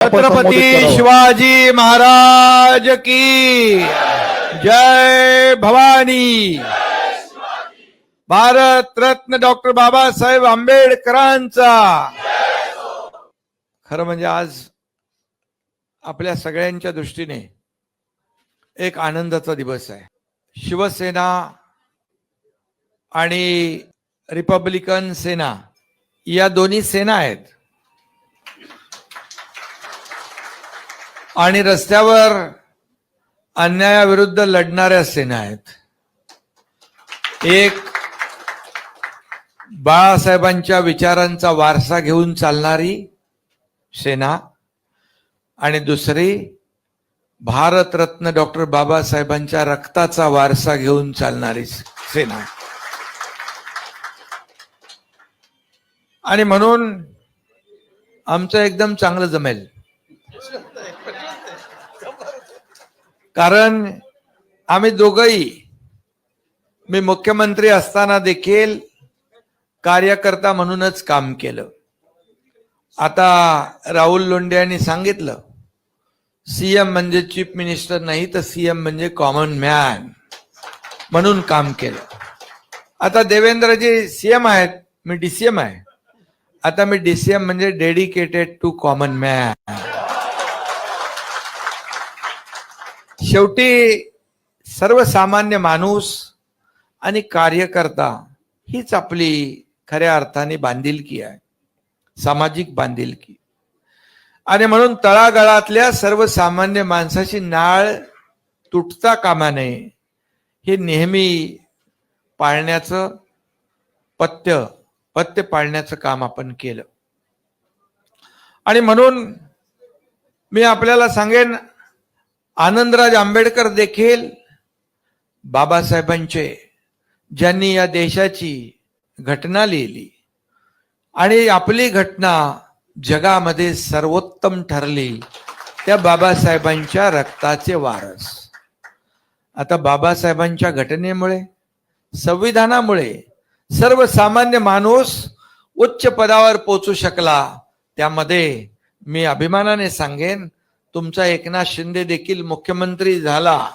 छत्रपती शिवाजी महाराज की जय भवानी। भारत रत्न डॉक्टर बाबासाहेब आंबेडकरांचा। खरं म्हणजे आज आपल्या सगळ्यांच्या दृष्टीने एक आनंदाचा दिवस आहे. शिवसेना आणि रिपब्लिकन सेना या दोन्ही सेना आहेत. आणि रस्त्यावर अन्यायाविरुद्ध लढणाऱ्या सेना आहेत. एक बाळासाहेबांच्या विचारांचा वारसा घेऊन चालणारी सेना आणि दुसरी भारतरत्न डॉक्टर बाबासाहेबांच्या रक्ताचा वारसा घेऊन चालणारी सेना. आणि म्हणून आमचं एकदम चांगलं जमेल. कारण आम्ही दोघही मी मुख्यमंत्री असताना देखील कार्यकर्ता म्हणूनच काम केलं. आता राहुल लोंढे यांनी सांगितलं सीएम म्हणजे चीफ मिनिस्टर नाही तर सीएम म्हणजे कॉमन मॅन म्हणून काम केलं. आता देवेंद्रजी सीएम आहेत मी डीसीएम आहे. आता मी डीसीएम म्हणजे डेडिकेटेड टू कॉमन मॅन शेवटी सर्वसामान्य माणूस आणि कार्यकर्ता हीच आपली खऱ्या अर्थाने बांधिलकी आहे सामाजिक बांधिलकी. आणि म्हणून तळागाळातल्या सर्वसामान्य माणसाची नाळ तुटता कामा नये हे नेहमी पाळण्याचं पथ्य पथ्य पाळण्याचं काम आपण केलं. आणि म्हणून मी आपल्याला सांगेन आनंदराज आंबेडकर देखील बाबासाहेबांचे ज्यांनी या देशाची घटना लिहिली. आणि आपली घटना जगामध्ये सर्वोत्तम ठरली त्या बाबासाहेबांच्या रक्ताचे वारस. आता बाबासाहेबांच्या घटनेमुळे संविधानामुळे सर्वसामान्य माणूस उच्च पदावर पोचू शकला त्यामध्ये मी अभिमानाने सांगेन तुमचा एकनाथ शिंदे देखील मुख्यमंत्री झाला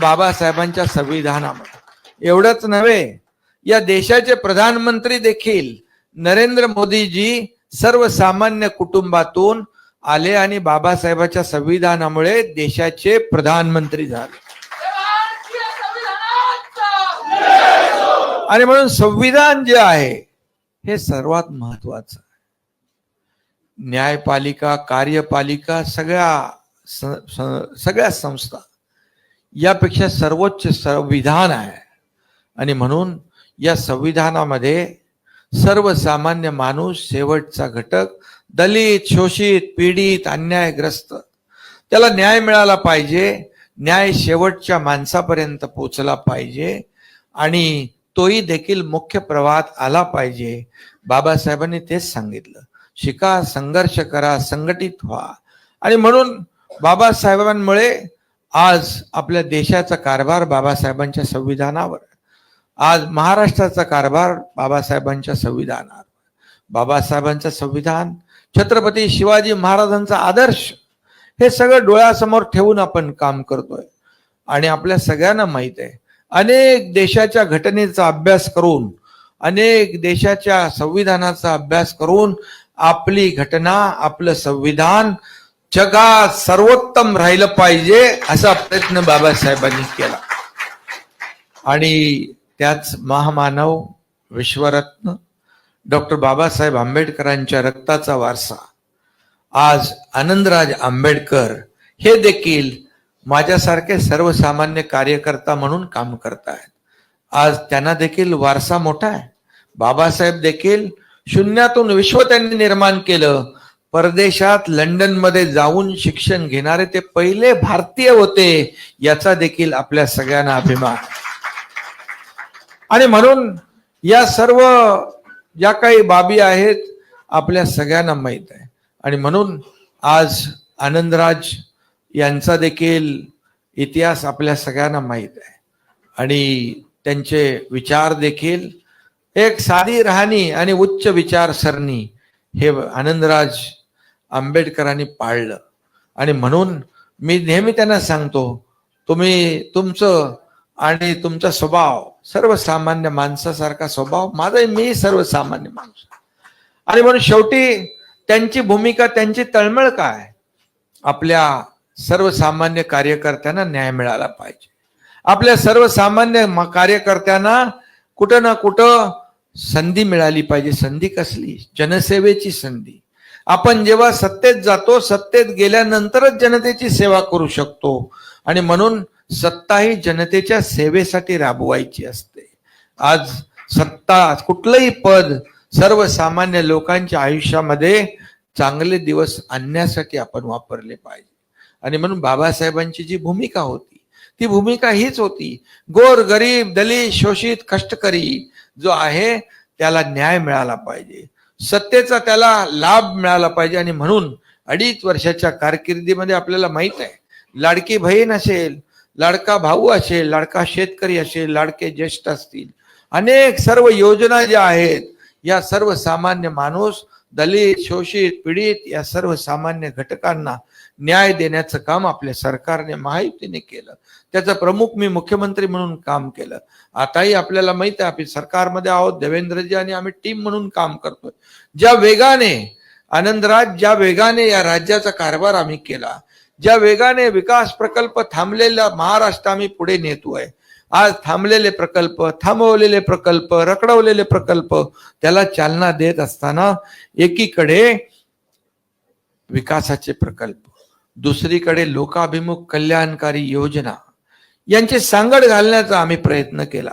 बाबासाहेबांच्या संविधानामुळे एवढंच नव्हे या देशाचे प्रधानमंत्री देखील नरेंद्र मोदीजी सर्वसामान्य कुटुंबातून आले आणि बाबासाहेबांच्या संविधानामुळे देशाचे प्रधानमंत्री झाले. आणि म्हणून संविधान जे आहे हे सर्वात महत्वाचं आहे. न्यायपालिका कार्यपालिका सगळ्या स- सगळ्या संस्था यापेक्षा सर्वोच्च संविधान आहे. आणि म्हणून या संविधानामध्ये सर्वसामान्य माणूस शेवटचा घटक दलित शोषित पीडित अन्यायग्रस्त त्याला न्याय मिळाला पाहिजे न्याय शेवटच्या माणसापर्यंत पोचला पाहिजे आणि तोही देखील मुख्य प्रवाहात आला पाहिजे. बाबासाहेबांनी तेच सांगितलं. शिका संघर्ष करा संघटित व्हा. आणि म्हणून बाबासाहेबांमुळे आज आपल्या देशाचा कारभार बाबासाहेबांच्या संविधानावर. आज महाराष्ट्राचा कारभार बाबासाहेबांच्या संविधानावर. बाबासाहेबांचं संविधान छत्रपती शिवाजी महाराजांचा आदर्श हे सगळं डोळ्यासमोर ठेवून आपण काम करतोय. आणि आपल्या सगळ्यांना माहीत आहे अनेक देशाच्या घटनेचा अभ्यास करून अनेक देशाच्या संविधानाचा अभ्यास करून आपली घटना आपलं संविधान जगात सर्वोत्तम राहिलं पाहिजे असा प्रयत्न बाबासाहेबांनी केला. आणि त्याच महामानव विश्वरत्न डॉक्टर बाबासाहेब आंबेडकरांच्या रक्ताचा वारसा आज आनंदराज आंबेडकर हे देखील माझ्यासारखे सर्वसामान्य कार्यकर्ता म्हणून काम करतायत. आज त्यांना देखील वारसा मोठा आहे. बाबासाहेब देखील शून्यातून विश्व त्यांनी निर्माण केलं. परदेशात लंडनमध्ये जाऊन शिक्षण घेणारे ते पहिले भारतीय होते याचा देखील आपल्या सगळ्यांना अभिमान. आणि म्हणून या सर्व ज्या काही बाबी आहेत आपल्या सगळ्यांना माहीत आहे. आणि म्हणून आज आनंदराज यांचा देखील इतिहास आपल्या सगळ्यांना माहीत आहे. आणि त्यांचे विचार देखील एक साधी राहणी आणि उच्च विचारसरणी हे आनंदराज आंबेडकरांनी पाळलं. आणि म्हणून मी नेहमी त्यांना सांगतो तुम्ही तुमचं आणि तुमचा स्वभाव सर्वसामान्य माणसासारखा स्वभाव माझा मी सर्वसामान्य माणूस. आणि म्हणून शेवटी त्यांची भूमिका त्यांची तळमळ काय? आपल्या सर्वसामान्य कार्यकर्त्यांना न्याय मिळाला पाहिजे. आपल्या सर्वसामान्य कार्यकर्त्यांना कुठं ना कुठं संधी मिळाली पाहिजे. संधी कसली? जनसेवेची संधी. आपण जेव्हा सत्तेत जातो सत्तेत गेल्यानंतरच जनतेची सेवा करू शकतो. आणि म्हणून सत्ता ही जनतेच्या सेवेसाठी राबवायची असते. आज सत्ता कुठलंही पद सर्वसामान्य लोकांच्या आयुष्यामध्ये चांगले दिवस आणण्यासाठी आपण वापरले पाहिजे. आणि म्हणून बाबासाहेबांची जी भूमिका होती ती भूमिका हीच होती. गोर गरीब दलित शोषित कष्टकरी जो आहे त्याला न्याय मिळाला पाहिजे. सत्तेचा त्याला लाभ मिळाला पाहिजे आणि म्हणून अडीच वर्षाच्या कारकिर्दीमध्ये आपल्याला माहीत आहे. लाडकी बहीण असेल लाडका भाऊ असेल लाडका शेतकरी असेल लाडके ज्येष्ठ असतील. अनेक सर्व योजना ज्या आहेत या सर्वसामान्य माणूस दलित शोषित पीडित या सर्वसामान्य घटकांना न्याय देण्याचं काम आपल्या सरकारने महायुतीने केलं. त्याचं प्रमुख मी मुख्यमंत्री म्हणून काम केलं. आताही आपल्याला माहीत आहे आपण सरकारमध्ये आहोत देवेंद्रजी आणि आम्ही टीम म्हणून काम करतोय. ज्या वेगाने आनंदराज ज्या वेगाने या राज्याचा कारभार आम्ही केला ज्या वेगाने विकास प्रकल्प थांबलेला महाराष्ट्र आम्ही पुढे नेतोय आज थांबलेले प्रकल्प थांबवलेले प्रकल्प रखडवलेले प्रकल्प त्याला चालना देत असताना एकीकडे विकासाचे प्रकल्प दुसरीकडे लोकाभिमुख कल्याणकारी योजना. यांची सांगड घालण्याचा आम्ही प्रयत्न केला.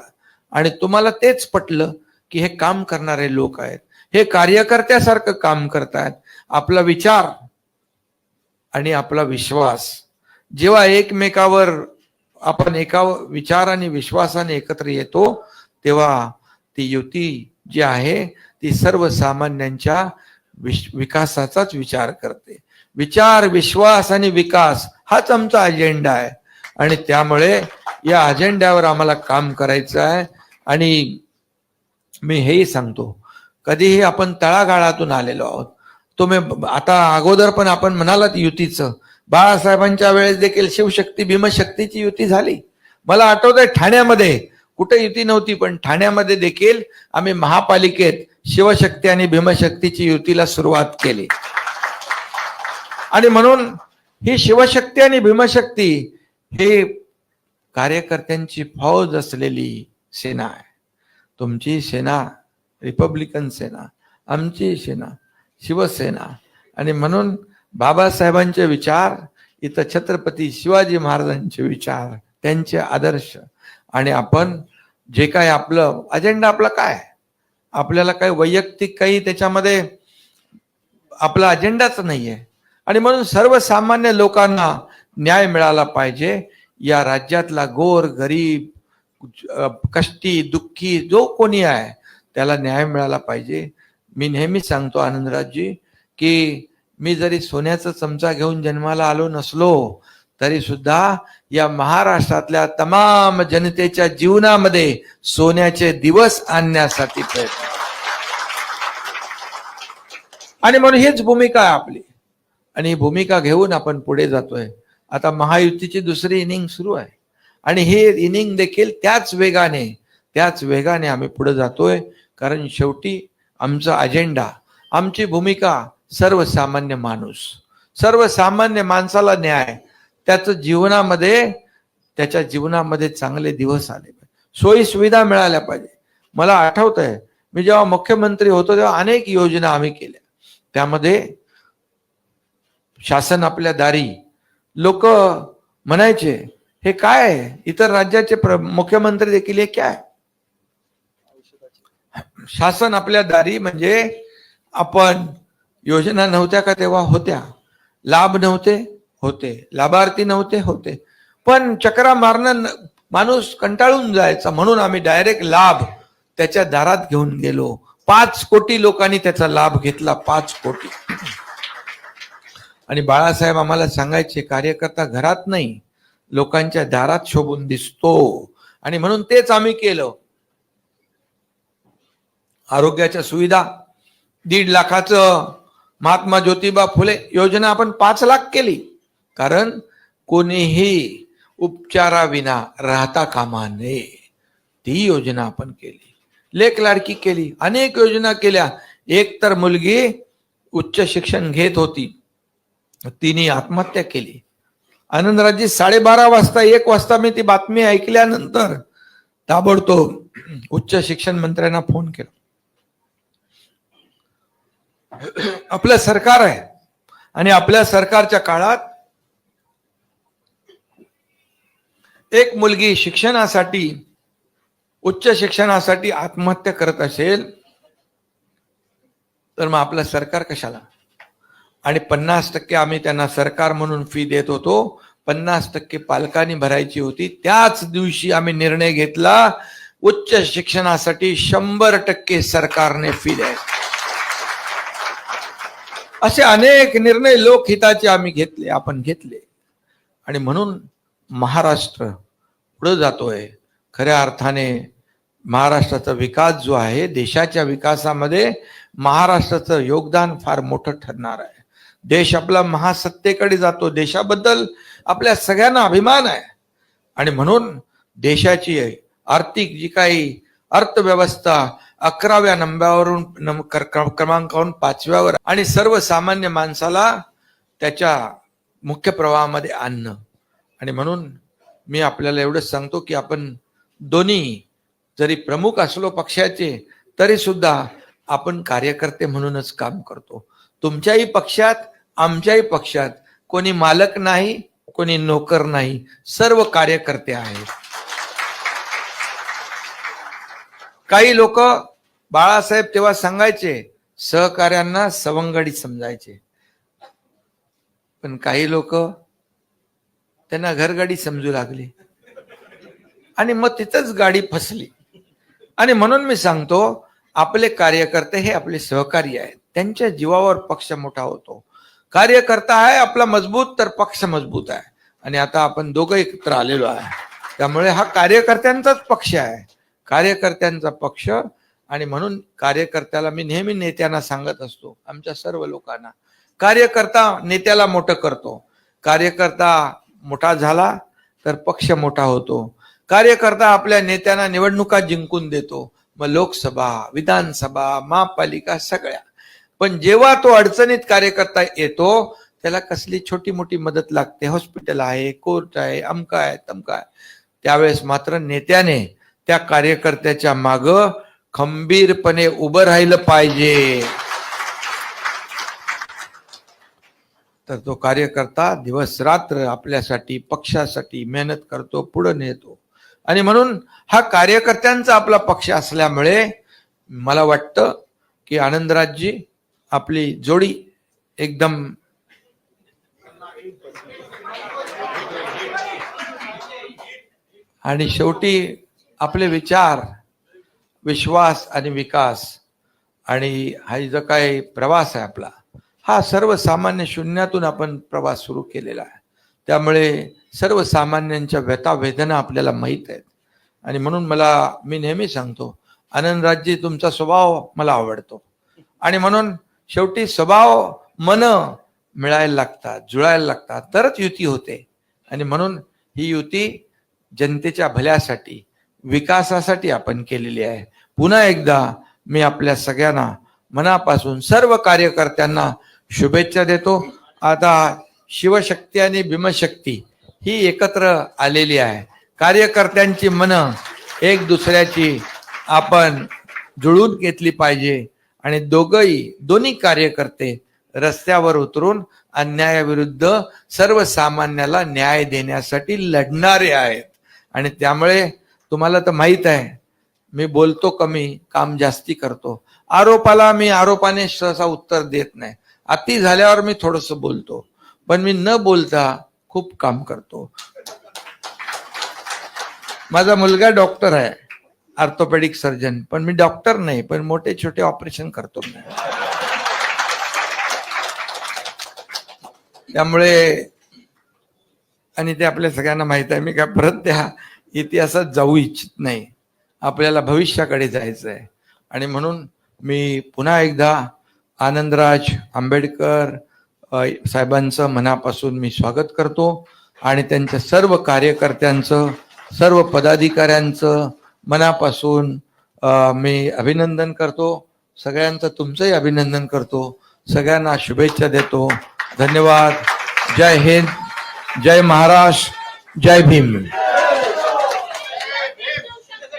आणि तुम्हाला तेच पटलं की हे काम करणारे लोक आहेत. हे कार्यकर्त्यासारखं काम करतायत. आपला विचार आणि आपला विश्वास. जेव्हा एकमेकावर आपण एका विचार आणि विश्वासाने एकत्र येतो तेव्हा ती युती जी आहे ती सर्वसामान्यांच्या विश विकासाचाच विचार करते. विचार विश्वास आणि विकास हाच आमचा अजेंडा आहे. आणि त्यामुळे या अजेंड्यावर आम्हाला काम करायचं आहे. आणि मी हेही सांगतो कधीही आपण तळागाळातून आलेलो आहोत. तुम्ही आता अगोदर पण आपण म्हणालात युतीचं. बाळासाहेबांच्या वेळेस देखील शिवशक्ती भीमशक्तीची युती झाली. मला आठवत आहे ठाण्यामध्ये कुठे युती नव्हती पण ठाण्यामध्ये देखील आम्ही महापालिकेत शिवशक्ती आणि भीमशक्तीची युतीला सुरुवात केली. आणि म्हणून ही शिवशक्ती आणि भीमशक्ती हे कार्यकर्त्यांची फौज असलेली सेना आहे. तुमची सेना रिपब्लिकन सेना आमची सेना शिवसेना. आणि म्हणून बाबासाहेबांचे विचार इथं छत्रपती शिवाजी महाराजांचे विचार त्यांचे आदर्श. आणि आपण जे काय आपलं अजेंडा आपला काय? आपल्याला काही वैयक्तिक काही त्याच्यामध्ये आपला अजेंडाच नाहीये. आणि म्हणून सर्वसामान्य लोकांना न्याय मिळाला पाहिजे. या राज्यातला गोर गरीब कष्टी दुःखी जो कोणी आहे त्याला न्याय मिळाला पाहिजे. मी नेहमी सांगतो आनंदराजजी की मी जरी सोन्याचा चमचा घेऊन जन्माला आलो नसलो तरी सुद्धा या महाराष्ट्रातल्या तमाम जनतेच्या जीवनामध्ये सोन्याचे दिवस आणण्यासाठी प्रयत्न. आणि म्हणून हीच भूमिका आहे आपली. आणि ही भूमिका घेऊन आपण पुढे जातोय. आता महायुतीची दुसरी इनिंग सुरू आहे. आणि हे इनिंग देखील त्याच वेगाने त्याच वेगाने आम्ही पुढे जातोय. कारण शेवटी आमचा अजेंडा आमची भूमिका सर्वसामान्य माणूस. सर्वसामान्य माणसाला न्याय. त्याचं जीवनामध्ये त्याच्या जीवनामध्ये चांगले दिवस आले पाहिजे. सोयी सुविधा मिळाल्या पाहिजे. मला आठवत आहे मी जेव्हा मुख्यमंत्री होतो तेव्हा अनेक योजना आम्ही केल्या. त्यामध्ये शासन आपल्या दारी. लोक म्हणायचे हे काय आहे? इतर राज्याचे प्र- मुख्यमंत्री देखील हे काय? शासन आपल्या दारी म्हणजे आपण योजना नव्हत्या का तेव्हा? होत्या. लाभ नव्हते होते. लाभार्थी नव्हते होते. पण चक्रा मारणं माणूस कंटाळून जायचा. म्हणून आम्ही डायरेक्ट लाभ त्याच्या दारात घेऊन गेलो. पाच कोटी लोकांनी त्याचा लाभ घेतला. पाच कोटी. आणि बाळासाहेब आम्हाला सांगायचे कार्यकर्ता घरात नाही. लोकांच्या दारात शोभून दिसतो. आणि म्हणून तेच आम्ही केलं. आरोग्याच्या सुविधा दीड लाखाचं महात्मा ज्योतिबा फुले योजना आपण पाच लाख केली. कारण कोणीही उपचाराविना राहता कामा नये. ती योजना आपण केली. लेख लाडकी केली. अनेक योजना केल्या. एक तर मुलगी उच्च शिक्षण घेत होती. तिने आत्महत्या केली. आनंदराजी साडेबारा वाजता एक वाजता मी ती बातमी ऐकल्यानंतर ताबडतोब उच्च शिक्षण मंत्र्यांना फोन केला. आपलं सरकार आहे. आणि आपल्या सरकारच्या काळात एक मुलगी शिक्षणासाठी उच्च शिक्षणासाठी आत्महत्या करत असेल तर मग आपलं सरकार कशाला? आणि पन्नास टक्के आम्ही त्यांना सरकार म्हणून फी देत होतो. पन्नास टक्के पालकांनी भरायची होती. त्याच दिवशी आम्ही निर्णय घेतला उच्च शिक्षणासाठी शंभर टक्के सरकारने फी द्यायची. असे अनेक निर्णय लोकहिताचे आम्ही घेतले आपण घेतले. आणि म्हणून महाराष्ट्र पुढे जातोय. खऱ्या अर्थाने महाराष्ट्राचा विकास जो आहे देशाच्या विकासामध्ये महाराष्ट्राचं योगदान फार मोठं ठरणार आहे. देश आपला महासत्तेकडे जातो देशाबद्दल आपल्या सगळ्यांना अभिमान आहे. आणि म्हणून देशाची आर्थिक जी काही अर्थव्यवस्था अकराव्या नंब्यावरून क्रमांकावरून पाचव्यावर आणि सर्वसामान्य माणसाला त्याच्या मुख्य प्रवाहामध्ये आणणं. आणि म्हणून मी आपल्याला एवढंच सांगतो की आपण दोन्ही जरी प्रमुख असलो पक्षाचे तरी सुद्धा आपण कार्यकर्ते म्हणूनच काम करतो. तुमच्याही पक्षात आमच्याही पक्षात कोणी मालक नाही कोणी नोकर नाही. सर्व कार्यकर्ते आहेत. काही लोक बाळासाहेब तेव्हा सांगायचे सहकार्यांना सवंगडी समजायचे. पण काही लोक त्यांना घरगाडी समजू लागली. आणि मग तिथंच गाडी फसली. आणि म्हणून मी सांगतो आपले कार्यकर्ते हे आपले सहकारी आहेत. त्यांच्या जीवावर पक्ष मोठा होतो. कार्यकर्ता आहे आपला मजबूत तर पक्ष मजबूत आहे. आणि आता आपण दोघं एकत्र आलेलो आहे. त्यामुळे हा कार्यकर्त्यांचाच पक्ष आहे. कार्यकर्त्यांचा पक्ष आणि म्हणून कार्यकर्त्याला मी नेहमी नेत्यांना सांगत असतो आमच्या सर्व लोकांना कार्यकर्ता नेत्याला मोठं करतो. कार्यकर्ता मोठा झाला तर पक्ष मोठा होतो. कार्यकर्ता आपल्या नेत्यांना निवडणुका जिंकून देतो. मग लोकसभा विधानसभा महापालिका सगळ्या. पण जेव्हा तो अडचणीत कार्यकर्ता येतो त्याला कसली छोटी मोठी मदत लागते? हॉस्पिटल आहे कोर्ट आहे अमका आहे तमका आहे. त्यावेळेस मात्र नेत्याने त्या कार्यकर्त्याच्या मागं खंबीरपणे उभं राहिलं पाहिजे. तर तो कार्यकर्ता दिवस रात्र आपल्यासाठी पक्षासाठी मेहनत करतो पुढे नेतो. आणि म्हणून हा कार्यकर्त्यांचा आपला पक्ष असल्यामुळे मला वाटतं की आनंदराजजी आपली जोडी एकदम आणि शेवटी आपले विचार विश्वास आणि विकास आणि हा जो काय प्रवास आहे आपला हा सर्वसामान्य शून्यातून आपण प्रवास सुरू केलेला आहे. त्यामुळे सर्वसामान्यांच्या व्यथा वेदना आपल्याला माहीत आहेत. आणि म्हणून मला मी नेहमी सांगतो आनंदराजजी तुमचा स्वभाव मला आवडतो. आणि म्हणून शेवटी स्वभाव मन मिळायला लागतात जुळायला लागतात तरच युती होते. आणि म्हणून ही युती जनतेच्या भल्यासाठी विकासासाठी आपण केलेली आहे. पुन्हा एकदा मी आपल्या सगळ्यांना मनापासून सर्व कार्यकर्त्यांना शुभेच्छा देतो. आता शिवशक्ती आणि भीमशक्ती ही एकत्र आलेली आहे. कार्यकर्त्यांची मनं एक दुसऱ्याची आपण जुळून घेतली पाहिजे आणि दोघही दोन्ही कार्यकर्ते रस्त्यावर उतरून अन्यायाविरुद्ध सर्वसामान्याला न्याय देण्यासाठी लढणारे आहेत. आणि त्यामुळे तुम्हाला तर माहीत आहे मी बोलतो कमी काम जास्ती करतो. आरोपाला मी आरोपाने सहसा उत्तर देत नाही. अति झाल्यावर मी थोडस बोलतो. पण मी न बोलता खूप काम करतो. माझा मुलगा डॉक्टर आहे ऑर्थोपेडिक सर्जन पण मी डॉक्टर नाही पण मोठे छोटे ऑपरेशन करतो मी. त्यामुळे आणि ते आपल्या सगळ्यांना माहीत आहे मी काय परत त्या इतिहासात जाऊ इच्छित नाही. आपल्याला भविष्याकडे जायचं आहे आणि म्हणून मी पुन्हा एकदा आनंदराज आंबेडकर साहेबांचं मनापासून मी स्वागत करतो. आणि त्यांच्या सर्व कार्यकर्त्यांचं सर्व पदाधिकाऱ्यांचं मनापासून मी अभिनंदन करतो. सगळ्यांचं तुमचंही अभिनंदन करतो. सगळ्यांना शुभेच्छा देतो. धन्यवाद. जय हिंद. जय महाराष्ट्र. जय भीम.